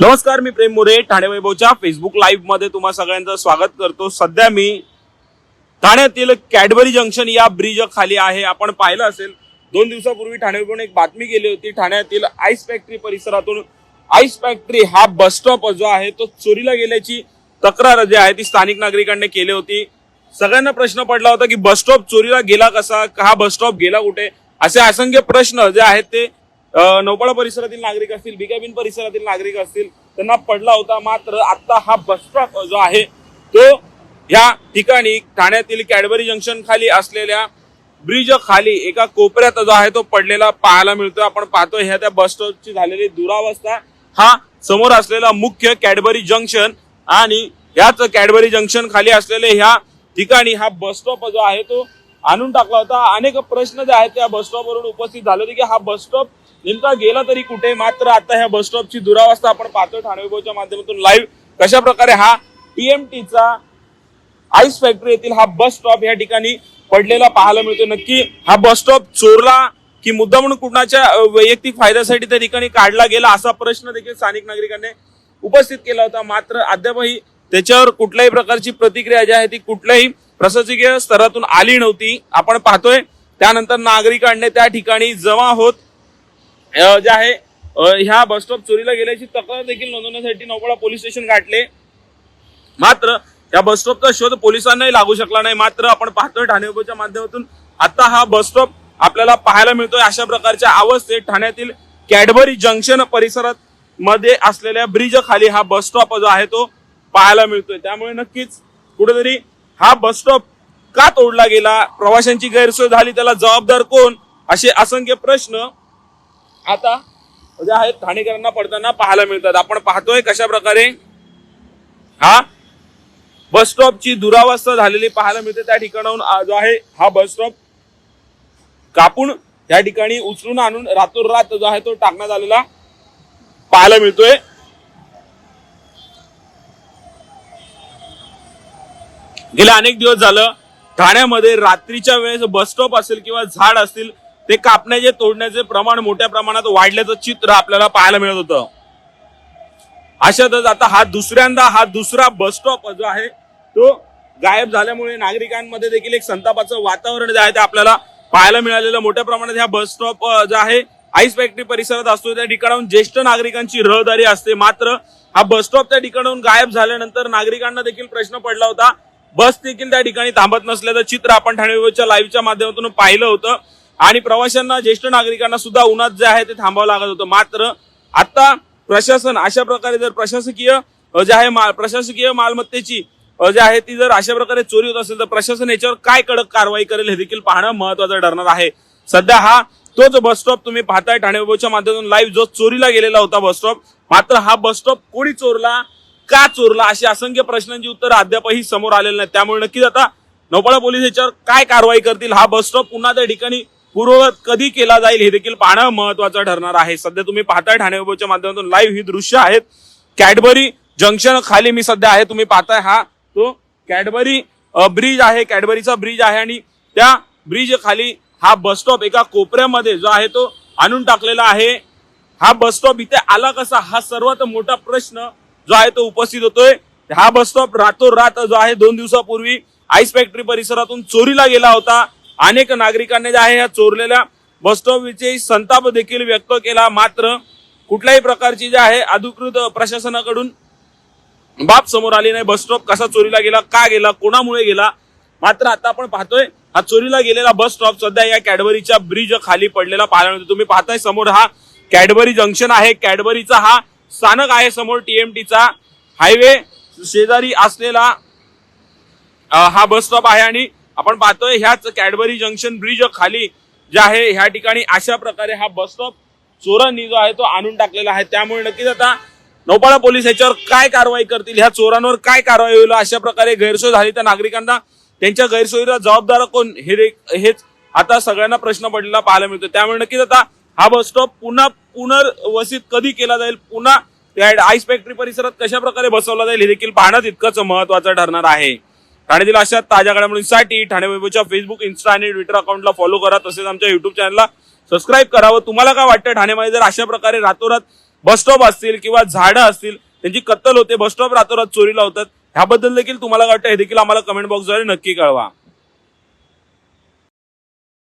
नमस्कार मी प्रेम मोरे ठाणे वैभवच्या फेसबुक लाईव्हमध्ये तुम्हा सगळ्यांचं स्वागत करतो. सध्या मी ठाण्यातील कॅडबरी जंक्शन या ब्रिज खाली आहे. आपण पाहिलं असेल दोन दिवसापूर्वी ठाणे वैभवने एक बातमी केली होती. ठाण्यातील आईस फॅक्टरी परिसरातून आईस फॅक्टरी हा बस स्टॉप जो आहे तो चोरीला गेल्याची तक्रार जी आहे ती स्थानिक नागरिकांनी केली होती. सगळ्यांना प्रश्न पडला होता की बस स्टॉप चोरीला गेला कसा? हा बस स्टॉप गेला कुठे? असे असंख्य प्रश्न जे आहेत ते नौपाडा परिसरातील नागरिक असतील बिकाबिन परिसरातील नागरिक असतील त्यांना पडला होता. मात्र आता हा बस स्टॉप जो आहे तो या ठिकाणी ठाण्यातील कॅडबरी जंक्शन खाली असलेल्या ब्रिज खाली एका कोपऱ्यात जो आहे तो पडलेला पाहायला मिळतो आपण पाहतो ह्या त्या बस स्टॉपची झालेली दुरावस्था हा समोर असलेला मुख्य कॅडबरी जंक्शन आणि याच कॅडबरी जंक्शन खाली असलेले ह्या ठिकाणी हा बस स्टॉप जो आहे तो आणून टाकला होता. अनेक प्रश्न जे आहेत त्या बस स्टॉप वरून उपस्थित झाले होते की हा बस स्टॉप नेमका गेला तरी कुठे? मात्र आता ह्या बस स्टॉपची दुरावस्था आपण पाहतोय ठाणे विभागाच्या माध्यमातून लाईव्ह कशा प्रकारे हा टीएमटीचा आईस फॅक्टरी येथील हा बस स्टॉप या ठिकाणी पडलेला पाहायला मिळतो नक्की हा बस स्टॉप चोरला की मुद्दा म्हणून कुणाच्या वैयक्तिक फायद्यासाठी त्या ठिकाणी काढला गेला असा प्रश्न देखील स्थानिक नागरिकांनी उपस्थित केला होता. मात्र अद्यापही त्याच्यावर कुठल्याही प्रकारची प्रतिक्रिया जी आहे ती कुठल्याही प्रशासकीय स्तरातून आली नव्हती. आपण पाहतोय त्यानंतर नागरिकांनी त्या ठिकाणी जमा होत जे आहे ह्या बस स्टॉप चोरीला गेल्याची तक्रार देखील नोंदवण्यासाठी नौपाडा पोलीस स्टेशन गाठले. मात्र या बस स्टॉपचा शोध पोलिसांनाही लागू शकला नाही. मात्र आपण पाहतोय ठाणे उभच्या माध्यमातून आता हा बस स्टॉप आपल्याला पाहायला मिळतोय. अशा प्रकारच्या अवस्थेत ठाण्यातील कॅडबरी जंक्शन परिसरात मध्ये असलेल्या ब्रिज खाली हा बस स्टॉप जो आहे तो पाहायला मिळतोय. त्यामुळे नक्कीच कुठेतरी हा बस स्टॉप का तोडला गेला? प्रवाशांची गैरसोय झाली त्याला जबाबदार कोण? असे असंख्य प्रश्न आता म्हणजे आहेत ठाणेकरांना पडताना पाहायला मिळतात. आपण पाहतोय कशा प्रकारे हा बस स्टॉपची दुरावस्था झालेली पाहायला मिळते. त्या ठिकाणाहून जो आहे हा बस स्टॉप कापून त्या ठिकाणी उचलून आणून रातोरात जो आहे तो टाकण्यात आलेला पाहायला मिळतोय. गेले अनेक दिवस झालं. ठाण्यामध्ये रात्रीच्या वेळेस बस स्टॉप असेल किंवा झाड असतील ते कापण्याचे तोडण्याचे प्रमाण मोठ्या प्रमाणात वाढल्याचं चित्र आपल्याला पाहायला मिळत होतं. अशातच आता हा दुसऱ्यांदा हा दुसरा बस स्टॉप जो आहे तो गायब झाल्यामुळे नागरिकांमध्ये देखील एक संतापाचं वातावरण जे आहे ते आपल्याला पाहायला मिळालेलं. मोठ्या प्रमाणात ह्या बस स्टॉप जो आहे आईस फॅक्टरी परिसरात असतो. त्या ठिकाणाहून ज्येष्ठ नागरिकांची रहदारी असते. मात्र हा बस स्टॉप त्या ठिकाणाहून गायब झाल्यानंतर नागरिकांना देखील प्रश्न पडला होता. बस देखील त्या ठिकाणी थांबत नसल्याचं चित्र आपण ठाणे लाईव्हच्या माध्यमातून पाहिलं होतं. आणि प्रवाशांना ज्येष्ठ नागरिकांना सुद्धा उन्हात जे आहे ते थांबावं लागत होतं. मात्र आता प्रशासन अशा प्रकारे जर प्रशासकीय जे आहे मा- प्रशासकीय मालमत्तेची जे आहे ती जर अशा प्रकारे चोरी होत असेल तर प्रशासन याच्यावर काय कडक कारवाई करेल हे देखील पाहणं महत्वाचं ठरणार आहे. सध्या हा तोच बस स्टॉप तुम्ही पाहताय ठाणे विभागाच्या माध्यमातून लाईव्ह जो चोरीला गेलेला होता बस स्टॉप मात्र हा बस स्टॉप कोणी चोरला का चोरला अशी असंख्य प्रश्नांची उत्तरं अद्यापही समोर आलेली नाही त्यामुळे नक्कीच आता नौपाडा पोलीस याच्यावर काय कारवाई करतील? हा बस स्टॉप पुन्हा त्या ठिकाणी पूर्ववत कधी केला जाईल हे देखील पाहणं महत्वाचं ठरणार आहे. सध्या तुम्ही पाहताय ठाणे विभागाच्या माध्यमातून लाईव्ह ही दृश्य आहेत. कॅडबरी जंक्शन खाली मी सध्या आहे तुम्ही पाहताय हा तो कॅडबरी ब्रिज आहे कॅडबरीचा ब्रिज आहे आणि त्या ब्रिज खाली हा बस स्टॉप एका कोपऱ्यामध्ये जो आहे तो आणून टाकलेला आहे. हा बस स्टॉप इथे आला कसा? हा सर्वात मोठा प्रश्न जो आहे तो उपस्थित होतोय. हा बस स्टॉप रातोरात जो आहे दोन दिवसापूर्वी आईस फॅक्टरी परिसरातून चोरीला गेला होता. अनेक नागरिकांनी जे आहे ह्या चोरलेल्या बसस्टॉपविषयी संताप देखील व्यक्त केला. मात्र कुठल्याही प्रकारची जे आहे अधिकृत प्रशासनाकडून बाब समोर आली नाही. बस स्टॉप कसा चोरीला गेला का गेला कोणामुळे गेला मात्र आता आपण पाहतोय हा चोरीला गेलेला बस स्टॉप सध्या या कॅडबरीच्या ब्रिज खाली पडलेला पाहायला मिळतो. तुम्ही पाहताय समोर हा कॅडबरी जंक्शन आहे. कॅडबरीचा हा स्थानक आहे समोर टीएमटीचा. हायवे शेजारी असलेला हा बस स्टॉप आहे आणि आपण पाहतोय ह्याच कॅडबरी जंक्शन ब्रिज खाली जे आहे ह्या ठिकाणी अशा प्रकारे हा बस स्टॉप चोरांनी जो आहे तो आणून टाकलेला आहे. त्यामुळे नक्कीच आता नौपाडा पोलीस याच्यावर काय कारवाई करतील ह्या चोरांवर काय कारवाई होईल अशा प्रकारे गैरसोय झाली तर नागरिकांना. त्यांच्या गैरसोयीला जबाबदार कोण हे हेच आता सगळ्यांना प्रश्न पडलेला पाहायला मिळतो त्यामुळे नक्कीच आता हा बस स्टॉप पुन्हा पुनर्वसित कधी केला जाईल पुन्हा आईस फॅक्टरी परिसरात कशा प्रकारे बसवला जाईल हे देखील पाहणं तितकंच महत्वाचं ठरणार आहे. ठाण्यातील अशा ताज्या घडामोडींसाठी ठाणे वैभवच्या फेसबुक इन्स्टा आणि ट्विटर अकाउंटला फॉलो करा. तसेच आमच्या युट्यूब चॅनलला सबस्क्राईब करावं तुम्हाला काय वाटतं ठाण्यामध्ये जर अशा प्रकारे रातोरात बसस्टॉप असतील किंवा झाडं असतील त्यांची कत्तल होते बसस्टॉप रातोरात चोरीला होतात ह्याबद्दल देखील तुम्हाला काय वाटतं हे देखील आम्हाला कमेंट बॉक्सद्वारे नक्की कळवा.